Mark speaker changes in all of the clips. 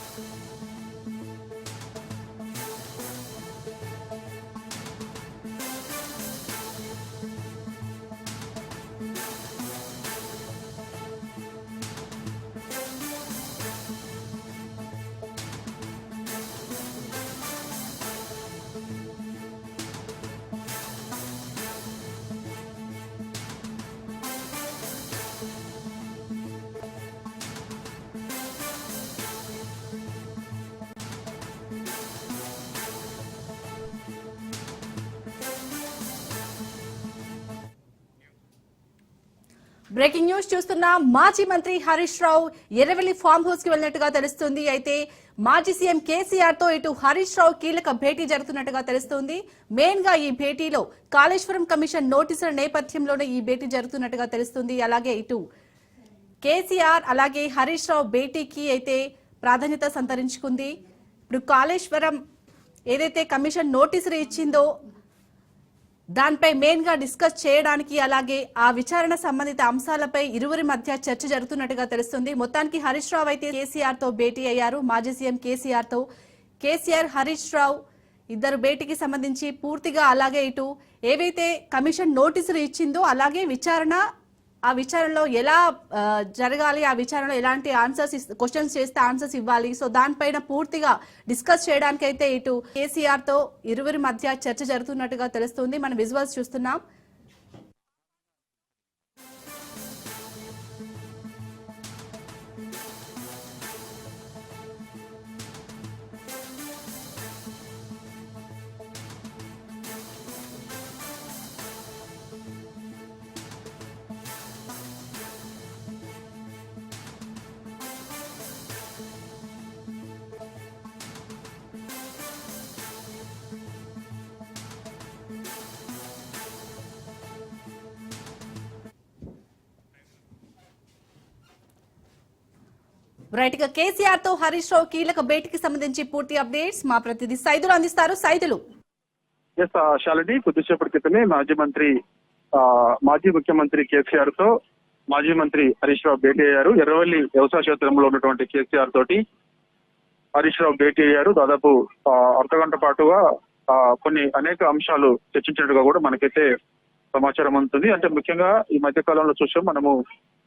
Speaker 1: thank you breaking news చూస్తున్న మాజీ మంత్రి హరీష్ రావు ఎర్రవెల్లి ఫామ్ హౌస్కి వెళ్ళినట్టుగా తెలుస్తుంది. అయితే మాజీ సీఎం కేసీఆర్తో ఇటు హరీష్ రావు కీలక భేటీ జరుగుతున్నట్టుగా తెలుస్తుంది. మెయిన్గా ఈ భేటీలో కాళేశ్వరం కమిషన్ నోటీసుల నేపథ్యంలోనే ఈ భేటీ జరుగుతున్నట్టుగా తెలుస్తుంది. అలాగే ఇటు కేసీఆర్ అలాగే హరీష్ రావు భేటీకి అయితే ప్రాధాన్యత సంతరించుకుంది. ఇప్పుడు కాళేశ్వరం ఏదైతే కమిషన్ నోటీసులు ఇచ్చిందో దానిపై మెయిన్గా డిస్కస్ చేయడానికి అలాగే ఆ విచారణ సంబంధిత అంశాలపై ఇరువురి మధ్య చర్చ జరుగుతున్నట్టుగా తెలుస్తుంది. మొత్తానికి హరీష్ రావు అయితే కేసీఆర్తో భేటీ అయ్యారు. మాజీ సీఎం కేసీఆర్తో కేసీఆర్ హరీష్ రావు ఇద్దరు భేటీకి సంబంధించి పూర్తిగా అలాగే ఇటు ఏవైతే కమిషన్ నోటీసులు ఇచ్చిందో అలాగే విచారణ ఆ విచారణలో ఎలా జరగాలి ఆ విచారణలో ఎలాంటి ఆన్సర్స్ క్వశ్చన్స్ చేస్తే ఆన్సర్స్ ఇవ్వాలి. సో దానిపైన పూర్తిగా డిస్కస్ చేయడానికి అయితే ఇటు కేసీఆర్తో ఇరువురి మధ్య చర్చ జరుగుతున్నట్టుగా తెలుస్తుంది. మనం విజువల్స్ చూస్తున్నాం. రైట్గా కేసీఆర్తో హరీష్ రావు కీలక భేటీకి సంబంధించి పూర్తి అప్డేట్స్ మా ప్రతినిధి సైదులు అందిస్తారు. సైదులు.
Speaker 2: ఎస్ uh, శాలిని కొద్దిసేపటి క్రితమే మాజీ మంత్రి ఆ, మాజీ ముఖ్యమంత్రి కేసీఆర్తో మాజీ మంత్రి హరీష్ రావు భేటీ అయ్యారు. ఎర్రవల్లి వ్యవసాయ క్షేత్రంలో ఉన్నటువంటి కేసీఆర్ తోటి హరీష్ రావు భేటీ అయ్యారు. దాదాపు అర్ధ అర్ధగంట పాటుగా కొన్ని అనేక అంశాలు చర్చించినట్టుగా కూడా మనకైతే సమాచారం అందుతుంది. అంటే ముఖ్యంగా ఈ మధ్య కాలంలో చూసాం మనము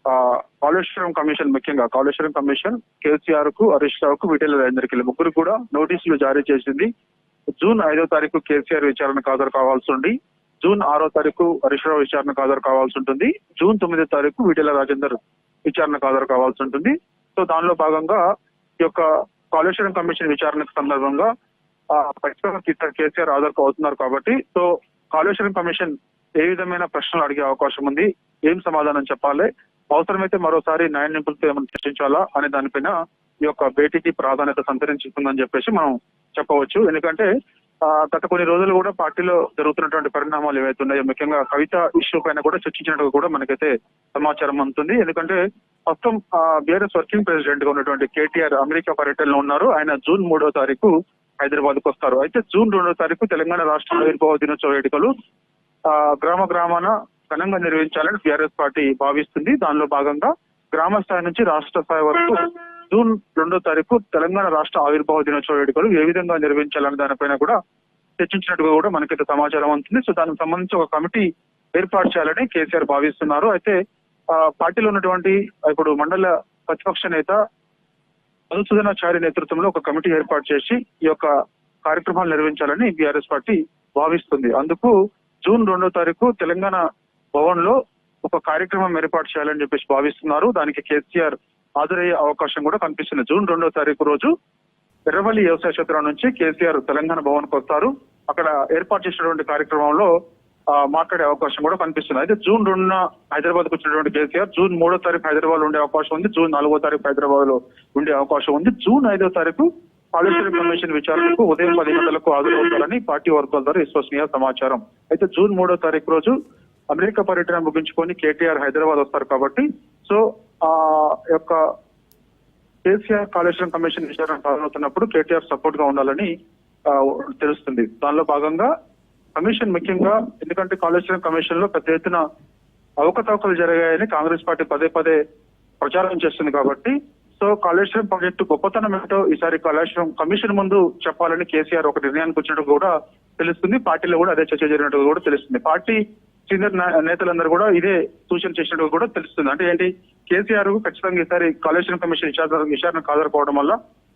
Speaker 2: కాళేశ్వరం కమిషన్ ముఖ్యంగా కాళేశ్వరం కమిషన్ కేసీఆర్కు హరీష్ రావుకు వీటిలో రాజేందర్కి ముగ్గురు కూడా నోటీసులు జారీ చేసింది. జూన్ ఐదో తారీఖు కేసీఆర్ విచారణకు హాజరు కావాల్సి ఉంది. జూన్ ఆరో తారీఖు హరీష్ రావు విచారణకు హాజరు కావాల్సి ఉంటుంది. జూన్ తొమ్మిదో తారీఖు వీటిల రాజేందర్ విచారణకు హాజరు కావాల్సి ఉంటుంది. సో దానిలో భాగంగా ఈ యొక్క కాళేశ్వరం కమిషన్ విచారణ సందర్భంగా ఆ, ఖచ్చితంగా కేసీఆర్ హాజరు అవుతున్నారు కాబట్టి సో కాళేశ్వరం కమిషన్ ఏ విధమైన ప్రశ్నలు అడిగే అవకాశం ఉంది? ఏం సమాధానం చెప్పాలి? అవసరమైతే మరోసారి న్యాయ నిపుణులతో ఏమైనా చర్చించాలా అనే దానిపైన ఈ యొక్క భేటీకి ప్రాధాన్యత సంతరించుకుందని చెప్పేసి మనం చెప్పవచ్చు. ఎందుకంటే ఆ, గత కొన్ని రోజులు కూడా పార్టీలో జరుగుతున్నటువంటి పరిణామాలు ఏవైతే ఉన్నాయో ముఖ్యంగా కవిత ఇష్యూ పైన కూడా చర్చించినట్టు కూడా మనకైతే సమాచారం అందుతుంది. ఎందుకంటే ప్రస్తుతం బీఆర్ఎస్ వర్కింగ్ ప్రెసిడెంట్గా ఉన్నటువంటి కేటీఆర్ అమెరికా పర్యటనలో ఉన్నారు. ఆయన జూన్ మూడో తారీఖు హైదరాబాద్కు వస్తారు. అయితే జూన్ రెండో తారీఖు తెలంగాణ రాష్ట్ర ఆవిర్భావ దినోత్సవ వేడుకలు ఆ, గ్రామ గ్రామాన ఘనంగా నిర్వహించాలని బీఆర్ఎస్ పార్టీ భావిస్తుంది. దానిలో భాగంగా గ్రామ స్థాయి నుంచి రాష్ట్ర స్థాయి వరకు జూన్ రెండో తారీఖు తెలంగాణ రాష్ట్ర ఆవిర్భావ దినోత్సవ వేడుకలు ఏ విధంగా నిర్వహించాలనే దానిపైన కూడా చర్చించినట్టుగా కూడా మనకైతే సమాచారం ఉంటుంది సో దానికి సంబంధించి ఒక కమిటీ ఏర్పాటు చేయాలని కేసీఆర్ భావిస్తున్నారు. అయితే ఆ, పార్టీలో ఉన్నటువంటి ఇప్పుడు మండల ప్రతిపక్ష నేత మధుసూదనాచారి నేతృత్వంలో ఒక కమిటీ ఏర్పాటు చేసి ఈ యొక్క కార్యక్రమాలు నిర్వహించాలని బీఆర్ఎస్ పార్టీ భావిస్తుంది. అందుకు జూన్ రెండో తారీఖు తెలంగాణ భవన్లో ఒక కార్యక్రమం ఏర్పాటు చేయాలని చెప్పేసి భావిస్తున్నారు. దానికి కేసీఆర్ హాజరయ్యే అవకాశం కూడా కనిపిస్తుంది. జూన్ రెండో తారీఖు రోజు ఎర్రవల్లి వ్యవసాయ క్షేత్రం నుంచి కేసీఆర్ తెలంగాణ భవన్కు వస్తారు. అక్కడ ఏర్పాటు చేసినటువంటి కార్యక్రమంలో ఆ, మాట్లాడే అవకాశం కూడా కనిపిస్తుంది. అయితే జూన్ రెండున హైదరాబాద్కు వచ్చినటువంటి కేసీఆర్ జూన్ మూడో తారీఖు హైదరాబాద్లో ఉండే అవకాశం ఉంది. జూన్ నాలుగో తారీఖు హైదరాబాద్లో ఉండే అవకాశం ఉంది. జూన్ ఐదో తారీఖు కాళేశ్వరం కమిషన్ విచారణకు ఉదయం పది గంటలకు హాజరవుతారని పార్టీ వర్గాల ద్వారా విశ్వసనీయ సమాచారం. అయితే జూన్ మూడో తారీఖు రోజు అమెరికా పర్యటన ముగించుకొని కేటీఆర్ హైదరాబాద్ వస్తారు కాబట్టి సో ఆ యొక్క కేసీఆర్ కాళేశ్వరం కమిషన్ విచారణ ప్రారంభమవుతున్నప్పుడు కేటీఆర్ సపోర్ట్గా ఉండాలని తెలుస్తుంది. దానిలో భాగంగా కమిషన్ ముఖ్యంగా ఎందుకంటే కాళేశ్వరం కమిషన్లో పెద్ద ఎత్తున అవకతవకలు జరిగాయని కాంగ్రెస్ పార్టీ పదే పదే ప్రచారం చేస్తుంది కాబట్టి సో సో కాళేశ్వరం ప్రాజెక్టు గొప్పతనం ఏంటో ఈసారి కాళేశ్వరం కమిషన్ ముందు చెప్పాలని కేసీఆర్ ఒక నిర్ణయానికి వచ్చినట్టు కూడా తెలుస్తుంది. పార్టీలో కూడా అదే చర్చ జరిగినట్టు కూడా తెలుస్తుంది. పార్టీ సీనియర్ నేతలందరూ కూడా ఇదే సూచన చేసినట్టు కూడా తెలుస్తుంది. అంటే ఏంటి? కేసీఆర్ ఖచ్చితంగా ఈసారి కాళేశ్వరం కమిషన్ విచారణ విచారణకు వల్ల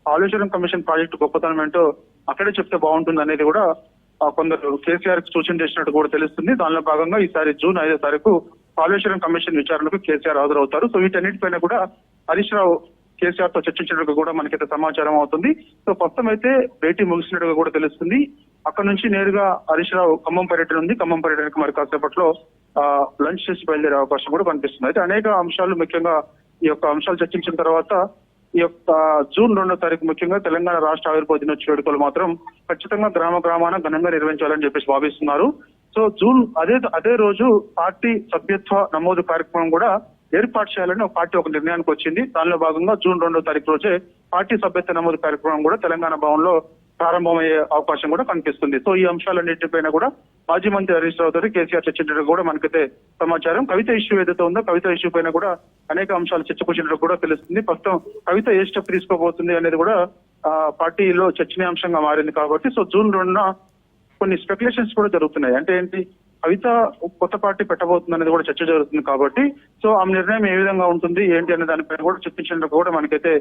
Speaker 2: కాళేశ్వరం కమిషన్ ప్రాజెక్టు గొప్పతనం ఏంటో అక్కడే చెప్తే బాగుంటుంది అనేది కూడా కొందరు కేసీఆర్ సూచన చేసినట్టు కూడా తెలుస్తుంది. దానిలో భాగంగా ఈసారి జూన్ ఐదో తారీఖు కాళేశ్వరం కమిషన్ విచారణకు కేసీఆర్ హాజరవుతారు. సో వీటన్నిటిపైన కూడా హరీష్ రావు కేసీఆర్తో చర్చించినట్టుగా కూడా మనకైతే సమాచారం అవుతుంది. సో ప్రస్తుతం అయితే భేటీ ముగిసినట్టుగా కూడా తెలుస్తుంది. అక్కడ నుంచి నేరుగా హరీష్ రావు ఖమ్మం పర్యటన ఉంది. ఖమ్మం పర్యటనకు మరి కాసేపట్లో ఆ, లంచ్ చేసి బయలుదేరే అవకాశం కూడా కనిపిస్తుంది. అయితే అనేక అంశాలు ముఖ్యంగా ఈ యొక్క అంశాలు చర్చించిన తర్వాత ఈ యొక్క జూన్ రెండో తారీఖు ముఖ్యంగా తెలంగాణ రాష్ట్ర ఆవిర్భావ దినోత్సవ వేడుకలు మాత్రం ఖచ్చితంగా గ్రామ గ్రామాన ఘనంగా నిర్వహించాలని చెప్పేసి భావిస్తున్నారు. సో జూన్ అదే అదే రోజు పార్టీ సభ్యత్వ నమోదు కార్యక్రమం కూడా ఏర్పాటు చేయాలని ఒక పార్టీ ఒక నిర్ణయానికి వచ్చింది. దానిలో భాగంగా జూన్ రెండో తారీఖు రోజే పార్టీ సభ్యత్వ నమోదు కార్యక్రమం కూడా తెలంగాణ భవన్లో ప్రారంభమయ్యే అవకాశం కూడా కనిపిస్తుంది. సో ఈ అంశాలన్నింటిపైన కూడా మాజీ మంత్రి హరీష్ రావు గారు కేసీఆర్ చర్చించడం కూడా మనకైతే సమాచారం. కవిత ఇష్యూ ఏదైతే ఉందో కవిత ఇష్యూ పైన కూడా అనేక అంశాలు చర్చకొచ్చినట్టు కూడా తెలుస్తుంది. ప్రస్తుతం కవిత ఏ స్టెప్ తీసుకోబోతుంది అనేది కూడా ఆ, పార్టీలో చర్చనీయాంశంగా మారింది కాబట్టి సో జూన్ రెండున కొన్ని స్పెక్యులేషన్స్ కూడా జరుగుతున్నాయి. అంటే ఏంటి? కవిత కొత్త పార్టీ పెట్టబోతుంది అనేది కూడా చర్చ జరుగుతుంది కాబట్టి సో ఆ నిర్ణయం ఏ విధంగా ఉంటుంది ఏంటి అనే దానిపైన కూడా చర్చించినట్టు కూడా మనకైతే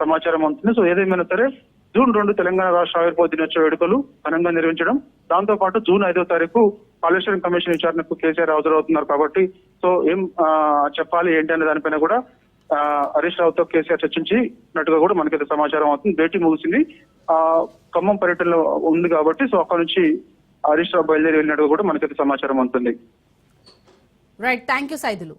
Speaker 2: సమాచారం ఉంటుంది సో ఏదేమైనా సరే జూన్ రెండు తెలంగాణ రాష్ట్ర ఆవిర్భావ దినోత్సవ వేడుకలు ఘనంగా నిర్వహించడం. దాంతో పాటు జూన్ ఐదో తారీఖు కాళేశ్వరం కమిషన్ విచారణకు కేసీఆర్ హాజరవుతున్నారు కాబట్టి సో ఏం చెప్పాలి ఏంటి అనే దానిపైన కూడా హరీష్ రావుతో కేసీఆర్ చర్చించినట్టుగా కూడా మనకైతే సమాచారం అవుతుంది. భేటీ ముగిసింది. ఆ ఖమ్మం పర్యటనలో ఉంది కాబట్టి సో అక్కడ నుంచి హరీష్ రావు బయలుదేరి వెళ్ళినట్టుగా కూడా మనకైతే సమాచారం అవుతుంది.
Speaker 1: Right thank you Saidulu